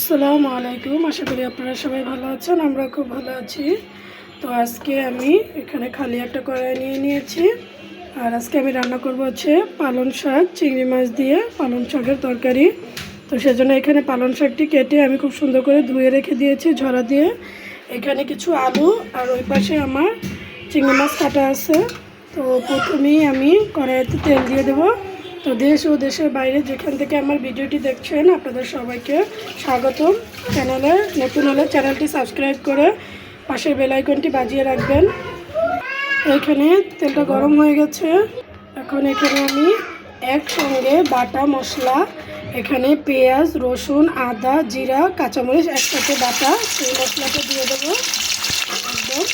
আসসালামু আলাইকুম। আশা করি আপনারা সবাই ভালো আছেন আমরা খুব ভালো আছি। তো আজকে আমি এখানে খালি একটা কড়াই নিয়ে নিয়েছি। আর আজকে আমি রান্না করব হচ্ছে পালং শাক, চিংড়ি মাছ দিয়ে পালং শাকের তরকারি। তো সেজন্য এখানে পালং শাকটি কেটে আমি খুব সুন্দর করে ধুয়ে রেখে দিয়েছি ঝরা দিয়ে। এখানে কিছু আলু আর ওই পাশে আমার চিংড়ি মাছ কাটা আছে। তো প্রথমেই আমি কড়াইতে তেল দিয়ে দেবো। তো দেশ ও দেশের বাইরে যেখান থেকে আমার ভিডিওটি দেখছেন, আপনাদের সবাইকে স্বাগতম চ্যানেলে। নতুন হলে চ্যানেলটি সাবস্ক্রাইব করে পাশের বেল আইকনটি বাজিয়ে রাখবেন। এখানে তেলটা গরম হয়ে গেছে। এখন এখানে আমি একসঙ্গে বাটা মশলা, এখানে পেঁয়াজ, রসুন, আদা, জিরা, কাঁচামরিচ, একসাথে বাটা, সেই মশলাটা দিয়ে দেবো। একদম।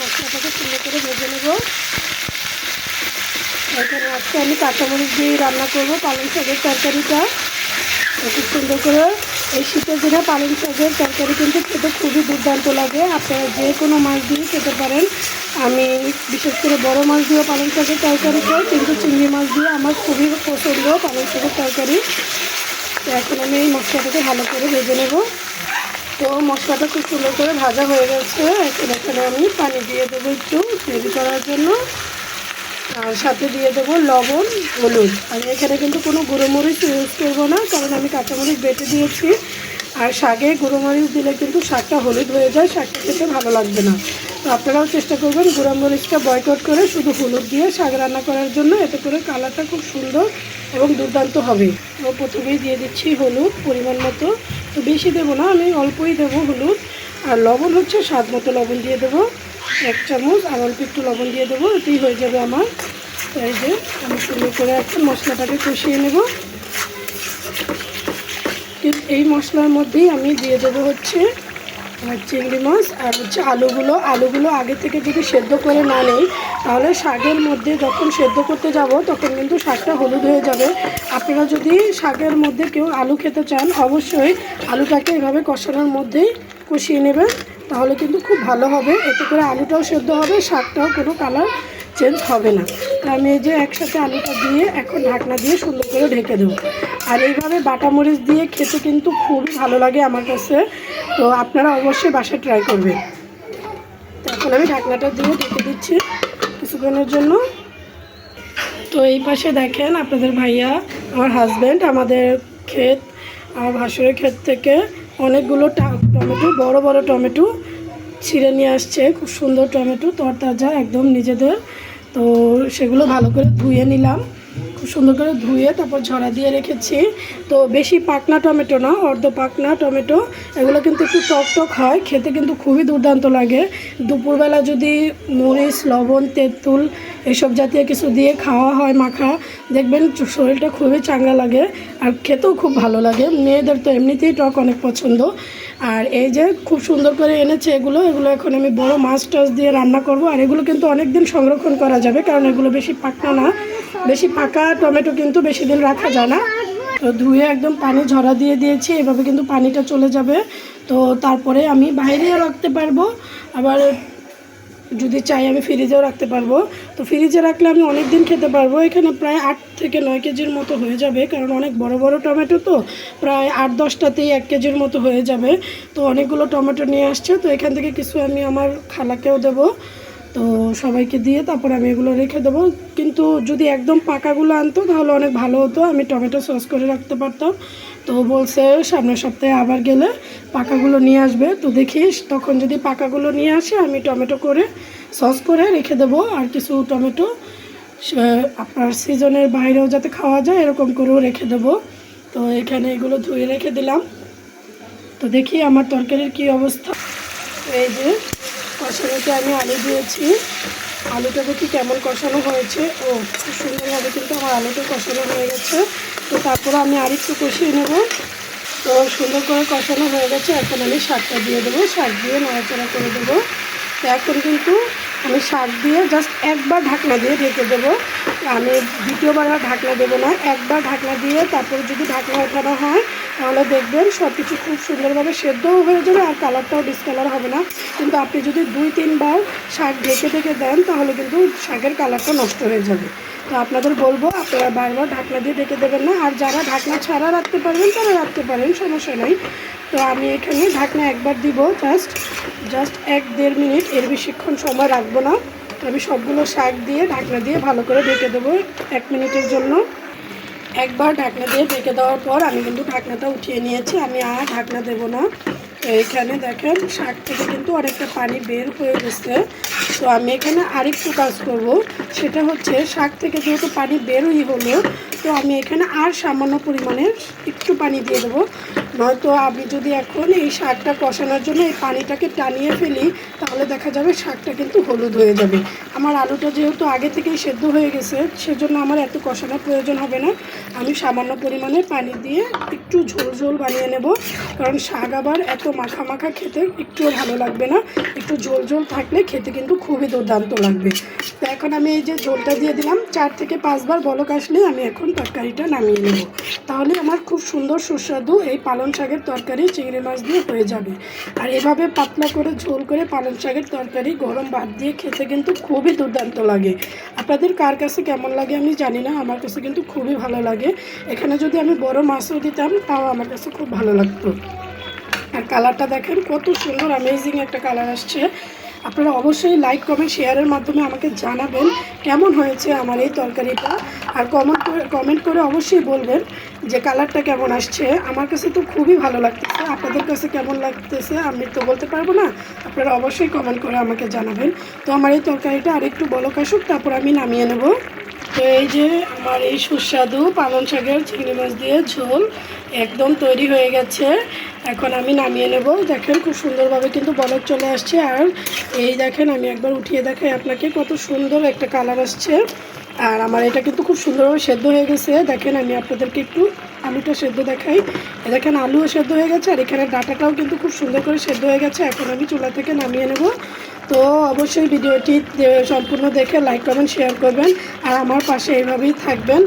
মশলাটাকে সুন্দর করে ভেজে নেব। এখানে আজকে আমি কাঁচামরিচ দিয়ে রান্না করব, পালং শাকের তরকারিটা। খুব সুন্দর করে এই শীতের দিনে পালং শাকের তরকারি কিন্তু খেতে খুবই দুর্দান্ত লাগে। আপনারা যে কোনো মাছ দিয়ে খেতে পারেন। আমি বিশেষ করে বড় মাছ দিয়েও পালং শাকের তরকারি খাই, কিন্তু চিংড়ি মাছ দিয়ে আমার খুবই পছন্দ পালং শাকের তরকারি। তো এখন আমি এই মশলাটাকে ভালো করে ভেজে নেব। তো মশলাটা খুব সুন্দর করে ভাজা হয়ে গেছে। এখন এখানে আমি পানি দিয়ে দেবো একটু গ্রেভি করার জন্য। আর সাথে দিয়ে দেবো লবণ, হলুদ। আর এখানে কিন্তু কোনো গুঁড়ো মরিচ ইউজ করব না, কারণ আমি কাঁচামরিচ বেটে দিয়েছি। আর শাকে গুঁড়ো মরিচ দিলে কিন্তু শাকটা হলুদ হয়ে যায়, শাকটা খেতে ভালো লাগবে না। তো আপনারাও চেষ্টা করবেন গুঁড়ো মরিচটা বয়কট করে শুধু হলুদ দিয়ে শাক রান্না করার জন্য। এতে করে কালারটা খুব সুন্দর এবং দুর্দান্ত হবে। তো প্রথমেই দিয়ে দিচ্ছি হলুদ পরিমাণ মতো। তো বেশি দেবো না, আমি অল্পই দেবো হলুদ। আর লবণ হচ্ছে স্বাদ মতো লবণ দিয়ে দেবো। এক চামচ, আর অল্প একটু লবণ দিয়ে দেবো, এতেই হয়ে যাবে আমার। এই যে, আমি সুন্দর করে এখন মশলাটাকে কষিয়ে নেব। এই মশলার মধ্যেই আমি দিয়ে দেবো হচ্ছে আর চিংড়ি মাছ, আর হচ্ছে আলুগুলো। আলুগুলো আগে থেকে যদি সেদ্ধ করে না নেই, তাহলে শাকের মধ্যে যখন সেদ্ধ করতে যাব, তখন কিন্তু শাকটা হলুদ হয়ে যাবে। আপনারা যদি শাকের মধ্যে কেউ আলু খেতে চান, অবশ্যই আলুটাকে এভাবে কষানোর মধ্যেই কষিয়ে নেবেন। তাহলে কিন্তু খুব ভালো হবে। এতে করে আলুটাও সেদ্ধ হবে, শাকটাও কোনো কালার চেঞ্জ হবে না। তো আমি এই যে একসাথে আলুটা দিয়ে এখন ঢাকনা দিয়ে সুন্দর করে ঢেকে দেবো। আর এইভাবে বাটা মরিচ দিয়ে খেতে কিন্তু খুবই ভালো লাগে আমার কাছে। তো আপনারা অবশ্যই বাসায় ট্রাই করবেন। এখন আমি ঢাকনাটা দিয়ে ঢেকে দিচ্ছি কিছুক্ষণের জন্য। তো এই পাশে দেখেন আপনাদের ভাইয়া, আমার হাজব্যান্ড আমাদের ক্ষেত, আমার ভাসুরের ক্ষেত থেকে অনেকগুলো টমেটো, বড় বড় টমেটো ছিঁড়ে নিয়ে আসছে, খুব সুন্দর টমেটো, তরতাজা, একদম নিজেদের। তো সেগুলো ভালো করে ধুয়ে নিলাম। খুব সুন্দর করে ধুয়ে তারপর ঝরা দিয়ে রেখেছি। তো বেশি পাকনা টমেটো না, অর্ধ পাকনা টমেটো, এগুলো কিন্তু একটু টক টক হয়, খেতে কিন্তু খুবই দুর্দান্ত লাগে। দুপুরবেলা যদি মরিচ, লবণ, তেঁতুল এসব জাতীয় কিছু দিয়ে খাওয়া হয় মাখা, দেখবেন শরীরটা খুবই চাঙ্গা লাগে আর খেতেও খুব ভালো লাগে। মেয়েদের তো এমনিতেই টক অনেক পছন্দ। আর এই যে খুব সুন্দর করে এনেছে এগুলো এগুলো এখন আমি বড় মাছ টাছ দিয়ে রান্না করব। আর এগুলো কিন্তু অনেক দিন সংরক্ষণ করা যাবে, কারণ এগুলো বেশি পাকা না। বেশি পাকা টমেটো কিন্তু বেশি দিন রাখা যায় না। তো ধুয়ে একদম পানি ঝরা দিয়ে দিয়েছি, এভাবে কিন্তু পানিটা চলে যাবে। তো তারপরে আমি বাইরেও রাখতে পারব, আবার যদি চাই আমি ফ্রিজেও রাখতে পারব। তো ফ্রিজে রাখলে আমি অনেক দিন খেতে পারব, এখানে প্রায় আট থেকে নয় কেজির মতো হয়ে যাবে, কারণ অনেক বড় বড় টমেটো তো, প্রায় আট দশটাতেই এক কেজির মতো হয়ে যাবে। তো অনেকগুলো টমেটো নিয়ে আসছে, তো এখান থেকে কিছু আমি আমার খালাকেও দেবো। তো সবাইকে দিয়ে তারপর আমি এগুলো রেখে দেবো। কিন্তু যদি একদম পাকাগুলো আনতো, তাহলে অনেক ভালো হতো। আমি টমেটো সস করে রাখতে পারতাম। তো বলছে, সামনের সপ্তাহে আবার গেলে পাকাগুলো নিয়ে আসবে। তো দেখিস, তখন যদি পাকাগুলো নিয়ে আসে, আমি টমেটো করে, সস করে রেখে দেবো। আর কিছু টমেটো আপনার সিজনের বাইরেও যাতে খাওয়া যায়, এরকম করেও রেখে দেবো। তো এখানে এগুলো ধুয়ে রেখে দিলাম। তো দেখি আমার তরকারির কি অবস্থা। এই যে কষানোতে আমি আলু দিয়েছি। আলুটা দেখি কেমন কষানো হয়েছে? ও, খুব সুন্দরভাবে কিন্তু আমার আলুটা কষানো হয়ে গেছে। তো তারপরে আমি আরেকটু কষিয়ে নেব। তো সুন্দর করে কষানো হয়ে গেছে। এখন আমি শাকটা দিয়ে দেবো। শাক দিয়ে নাড়াচাড়া করে দেবো। তো এখন কিন্তু আমি শাক দিয়ে জাস্ট একবার ঢাকনা দিয়ে ঢেকে দেবো। আমি দ্বিতীয়বার ঢাকনা দেবো না। একবার ঢাকনা দিয়ে তারপর যদি ঢাকনা ওঠানো হয় তাহলে দেখবেন সব কিছু খুব সুন্দরভাবে সেদ্ধও হয়ে যাবে আর কালারটাও ডিসকালার হবে না। কিন্তু আপনি যদি দুই, তিনবার শাক ঢেকে ঢেকে দেন, তাহলে কিন্তু শাকের কালারটা নষ্ট হয়ে যাবে। তো আপনাদের বলব, আপনারা বারবার ঢাকনা দিয়ে ঢেকে দেবেন না। আর যারা ঢাকনা ছাড়া রাখতে পারবেন, তারা রাখতে পারেন, সমস্যা নেই। তো আমি এখানে ঢাকনা একবার দিব জাস্ট জাস্ট এক, দেড় মিনিট। এর বেশিক্ষণ সময় রাখব না। আমি সবগুলো শাক দিয়ে ঢাকনা দিয়ে ভালো করে ঢেকে দেবো এক মিনিটের জন্য। একবার ঢাকনা দিয়ে ঢেকে দেওয়ার পর আমি কিন্তু ঢাকনাটা উঠিয়ে নিয়েছি। আমি আর ঢাকনা দেব না। তো এইখানে দেখেন, শাক থেকে কিন্তু অনেকটা পানি বের হয়ে গেছে। তো আমি এখানে আরেকটু কাজ করব। সেটা হচ্ছে, শাক থেকে যেহেতু পানি বেরোই হলো তো আমি এখানে আর সামান্য পরিমাণে একটু পানি দিয়ে দেবো। নয়তো আমি যদি এখন এই শাকটা কষানোর জন্য এই পানিটাকে টানিয়ে ফেলি, তাহলে দেখা যাবে শাকটা কিন্তু হলুদ হয়ে যাবে। আমার আলুটা যেহেতু আগে থেকেই সেদ্ধ হয়ে গেছে, সেজন্য আমার এত কষানোর প্রয়োজন হবে না। আমি সামান্য পরিমাণে পানি দিয়ে একটু ঝোল ঝোল বানিয়ে নেব, কারণ শাক আবার এত মাখা মাখা খেতে একটুও ভালো লাগবে না। একটু ঝোল ঝোল থাকলে খেতে কিন্তু খুবই দুর্দান্ত লাগবে। তো এখন আমি এই যে ঝোলটা দিয়ে দিলাম, চার থেকে পাঁচবার বলক আসলে আমি এখন তরকারিটা নামিয়ে নেব। তাহলে আমার খুব সুন্দর সুস্বাদু এই পালং শাকের তরকারি চিংড়ি মাছ দিয়ে হয়ে যাবে। আর এভাবে পাতলা করে ঝোল করে পালং শাকের তরকারি গরম ভাত দিয়ে খেতে কিন্তু খুবই দুর্দান্ত লাগে। আপনাদের কার কাছে কেমন লাগে আমি জানি না, আমার কাছে কিন্তু খুবই ভালো লাগে। এখানে যদি আমি বড় মাছও দিতাম, তাও আমার কাছে খুব ভালো লাগতো। আর কালারটা দেখেন, কত সুন্দর অ্যামেজিং একটা কালার আসছে। আপনারা অবশ্যই লাইক কমেন্ট শেয়ারের মাধ্যমে আমাকে জানাবেন কেমন হয়েছে আমার এই তরকারিটা। আর কমেন্ট করে কমেন্ট করে অবশ্যই বলবেন যে কালারটা কেমন আসছে। আমার কাছে তো খুবই ভালো লাগতেছে। আপনাদের কাছে কেমন লাগতেছে আমি তো বলতে পারব না। আপনারা অবশ্যই কমেন্ট করে আমাকে জানাবেন। তো আমার এই তরকারিটা আর একটু বলো আসুক, তারপর আমি নামিয়ে নেব। তো এই যে আমার এই সুস্বাদু পালং শাকের চিংড়ি মাছ দিয়ে ঝোল একদম তৈরি হয়ে গেছে। এখন আমি নামিয়ে নেব। দেখেন খুব সুন্দরভাবে কিন্তু বলক চলে আসছে। আর এই দেখেন, আমি একবার উঠিয়ে দেখাই আপনাকে কত সুন্দর একটা কালার আসছে। আর আমার এটা কিন্তু খুব সুন্দরভাবে সেদ্ধ হয়ে গেছে। দেখেন, আমি আপনাদেরকে একটু আলুটা সেদ্ধ দেখাই। দেখেন, আলুও সেদ্ধ হয়ে গেছে। আর এখানে ডাটাটাও কিন্তু খুব সুন্দর করে সেদ্ধ হয়ে গেছে। এখন আমি চুলা থেকে নামিয়ে নেব। তো অবশ্যই ভিডিওটি সম্পূর্ণ দেখে লাইক কমেন্ট শেয়ার করবেন, আর আমার পাশে এইভাবেই থাকবেন।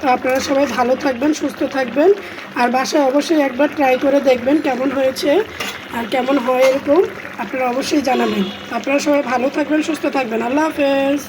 তো আপনারা সবাই ভালো থাকবেন, সুস্থ থাকবেন, আর বাসায় অবশ্যই একবার ট্রাই করে দেখবেন কেমন হয়েছে আর কেমন হয় এরকম আপনারা অবশ্যই জানাবেন। আপনারা সবাই ভালো থাকবেন, সুস্থ থাকবেন। আল্লাহ হাফেজ।